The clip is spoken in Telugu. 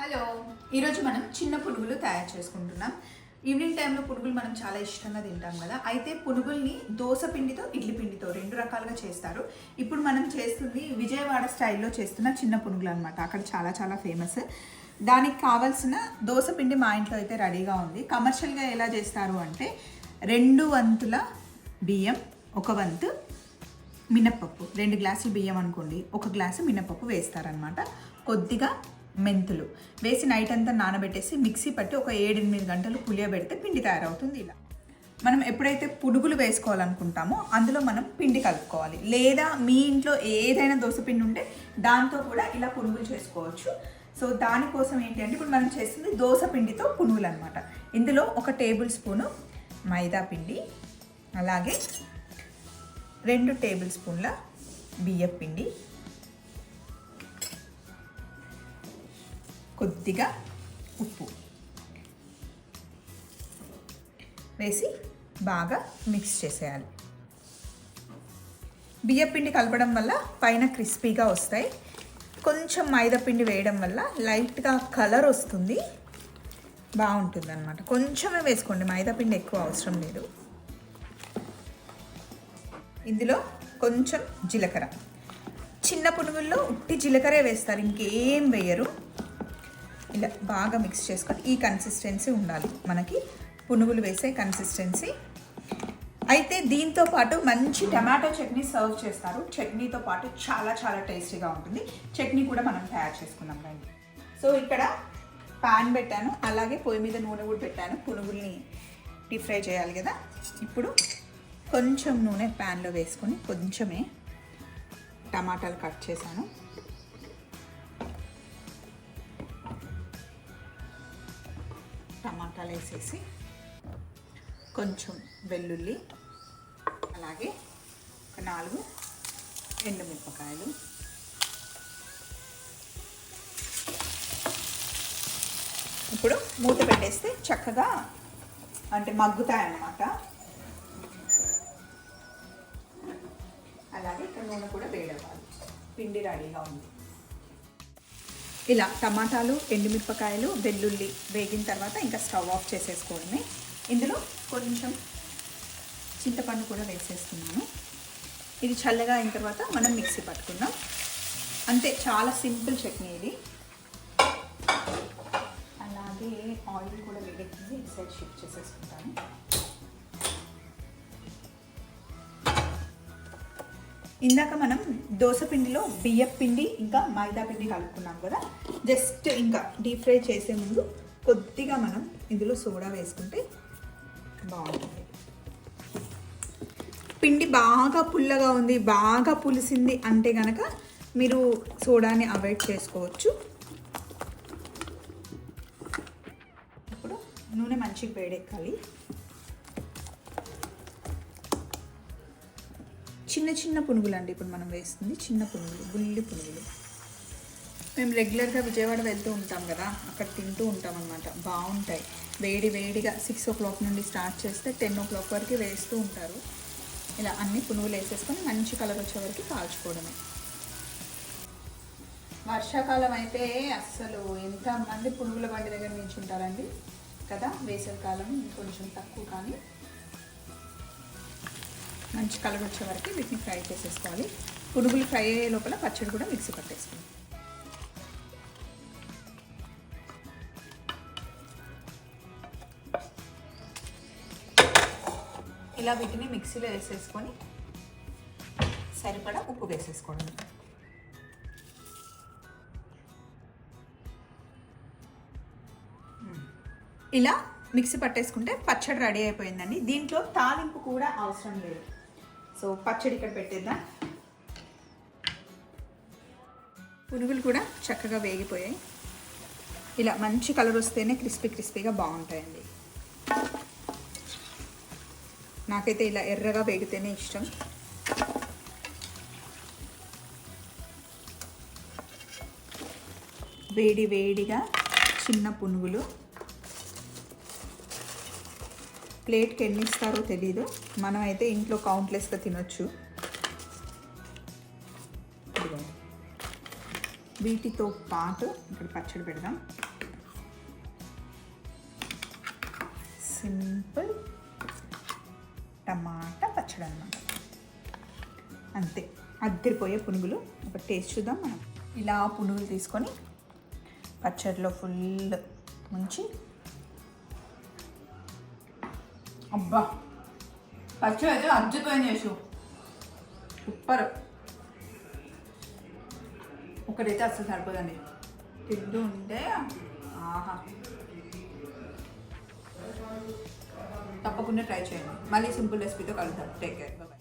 హలో ఈరోజు మనం చిన్న పునుగులు తయారు చేసుకుంటున్నాం. ఈవినింగ్ టైంలో పునుగులు మనం చాలా ఇష్టంగా తింటాం కదా. అయితే పునుగుల్ని దోస పిండితో ఇడ్లీ పిండితో రెండు రకాలుగా చేస్తారు. ఇప్పుడు మనం చేస్తుంది విజయవాడ స్టైల్లో చేస్తున్న చిన్న పునుగులు అనమాట అక్కడ చాలా చాలా ఫేమస్ దానికి కావాల్సిన దోస పిండి మా ఇంట్లో అయితే రెడీగా ఉంది. కమర్షియల్గా ఎలా చేస్తారు అంటే రెండు వంతుల బియ్యం ఒక వంతు మినప్పప్పు. రెండు గ్లాసులు బియ్యం అనుకోండి. ఒక గ్లాసు మినప్పప్పు వేస్తారనమాట కొద్దిగా మెంతులు వేసి నైట్ అంతా నానబెట్టేసి మిక్సీ పట్టి ఒక ఏడెనిమిది గంటలు పులియబెడితే పిండి తయారవుతుంది ఇలా. మనం ఎప్పుడైతే పునుగులు వేసుకోవాలనుకుంటామో అందులో మనం పిండి కలుపుకోవాలి. లేదా మీ ఇంట్లో ఏదైనా దోశ పిండి ఉంటే దాంతో కూడా ఇలా పునుగులు చేసుకోవచ్చు. సో దానికోసం ఏంటి అంటే ఇప్పుడు మనం చేస్తుంది దోశ పిండితో పునుగులు అనమాట ఇందులో ఒక టేబుల్ స్పూను మైదా పిండి అలాగే రెండు టేబుల్ స్పూన్ల బియ్యం పిండి కొద్దిగా ఉప్పు వేసి బాగా మిక్స్ చేసేయాలి. బియ్యపిండి కలపడం వల్ల పైన క్రిస్పీగా వస్తాయి. కొంచెం మైదాపిండి వేయడం వల్ల లైట్గా కలర్ వస్తుంది. బాగుంటుంది అనమాట కొంచెమే వేసుకోండి మైదాపిండి ఎక్కువ అవసరం లేదు. ఇందులో కొంచెం జీలకర్ర. చిన్న పునుగుల్లో ఉట్టి జీలకర్రే వేస్తారు ఇంకేం వేయరు. ఇలా బాగా మిక్స్ చేసుకొని ఈ కన్సిస్టెన్సీ ఉండాలి. మనకి పునుగులు వేసే కన్సిస్టెన్సీ అయితే దీంతో పాటు మంచి టమాటో చట్నీ సర్వ్ చేస్తారు. చట్నీతో పాటు చాలా చాలా టేస్టీగా ఉంటుంది. చట్నీ కూడా మనం తయారు చేసుకున్నాం రండి. సో ఇక్కడ పాన్ పెట్టాను. అలాగే పొయ్యి మీద నూనె కూడా పెట్టాను. పునుగుల్ని డీప్ ఫ్రై చేయాలి కదా. ఇప్పుడు కొంచెం నూనె ప్యాన్లో వేసుకొని కొంచెమే టమాటాలు కట్ చేశాను. టమాటాలు వేసేసి కొంచెం వెల్లుల్లి అలాగే ఒక నాలుగు ఎండుమిరపకాయలు. ఇప్పుడు మూత పెట్టేస్తే చక్కగా అంటే మగ్గుతాయన్నమాట. అలాగే ఇక్కడ నూనె కూడా వేడవ్వాలి. పిండి రెడీగా ఉంది. ఇలా టమాటాలు ఎండుమిరపకాయలు వెల్లుల్లి వేగిన తర్వాత ఇంకా స్టవ్ ఆఫ్ చేసేసుకోవడమే. ఇందులో కొంచెం చింతపండు కూడా వేసేస్తున్నాను. ఇది చల్లగా అయిన తర్వాత మనం మిక్సీ పట్టుకుందాం. అంతే చాలా సింపుల్ చట్నీ ఇది. అలాగే ఆయిల్ కూడా వేడెక్కింది ఇటు సైడ్ షిఫ్ట్ చేసేసుకుంటాను. ఇందాక మనం దోశ పిండిలో బియ్యం పిండి ఇంకా మైదా పిండి కలుపుకున్నాం కదా. జస్ట్ ఇంకా డీప్ ఫ్రై చేసే ముందు కొద్దిగా మనం ఇందులో సోడా వేసుకుంటే బాగుంటుంది. పిండి బాగా పుల్లగా ఉంది బాగా పులిసింది అంటే కనుక మీరు సోడాని అవాయిడ్ చేసుకోవచ్చు. ఇప్పుడు నూనె మంచిగా వేడెక్కాలి. చిన్న చిన్న పునుగులు అండి ఇప్పుడు మనం వేస్తుంది చిన్న పునుగులు బుల్లి పునుగులు. మేము రెగ్యులర్గా విజయవాడ వెళ్తూ ఉంటాం కదా అక్కడ తింటూ ఉంటాం అనమాట బాగుంటాయి. వేడి వేడిగా సిక్స్ ఓ క్లాక్ నుండి స్టార్ట్ చేస్తే టెన్ ఓ క్లాక్ వరకు వేస్తూ ఉంటారు. ఇలా అన్ని పునుగులు వేసేసుకొని మంచి కలర్ వచ్చే వరకు కాల్చుకోవడమే. వర్షాకాలం అయితే అస్సలు ఎంతమంది పునుగుల బండి దగ్గర నిల్చుంటారండి కదా వేసవి కాలం కొంచెం తక్కువ కానీ మంచి కలర్ వచ్చే వరకు వీటిని ఫ్రై చేసేసుకోవాలి. పునుగులు ఫ్రై అయ్యే లోపల పచ్చడి కూడా మిక్సీ పట్టేసుకోవాలి. ఇలా వీటిని మిక్సీలో వేసేసుకొని సరిపడా ఉప్పు వేసేసుకోవడం ఇలా మిక్సీ పట్టేసుకుంటే పచ్చడి రెడీ అయిపోయిందండి. దీంట్లో తాలింపు కూడా అవసరం లేదు. సో పచ్చడి ఇక్కడ పెట్టేద్దాం. పునుగులు కూడా చక్కగా వేగిపోయాయి. ఇలా మంచి కలర్ వస్తేనే క్రిస్పీ క్రిస్పీగా బాగుంటాయండి. నాకైతే ఇలా ఎర్రగా వేగితేనే ఇష్టం. వేడి వేడిగా చిన్న పునుగులు ప్లేట్కి ఎన్ని ఇస్తారో తెలీదు. మనం అయితే ఇంట్లో కౌంట్లెస్గా తినొచ్చు. వీటితో పాటు ఇక్కడ పచ్చడి పెడదాం. సింపుల్ టమాటా పచ్చడి అన్నమాట. అంతే. అద్దరిపోయే పునుగులు. ఒక టేస్ట్ చూద్దాం మనం. ఇలా పునుగులు తీసుకొని పచ్చడిలో ఫుల్ ముంచి అబ్బా. పచ్చి అయితే అద్దరిపోయింది చేసు సూపర్. ఒకటైతే అసలు సరిపోదండి. తింటూ ఉంటే ఆహా. తప్పకుండా ట్రై చేయండి. మళ్ళీ సింపుల్ రెసిపీతో కలుద్దాం. Take care bye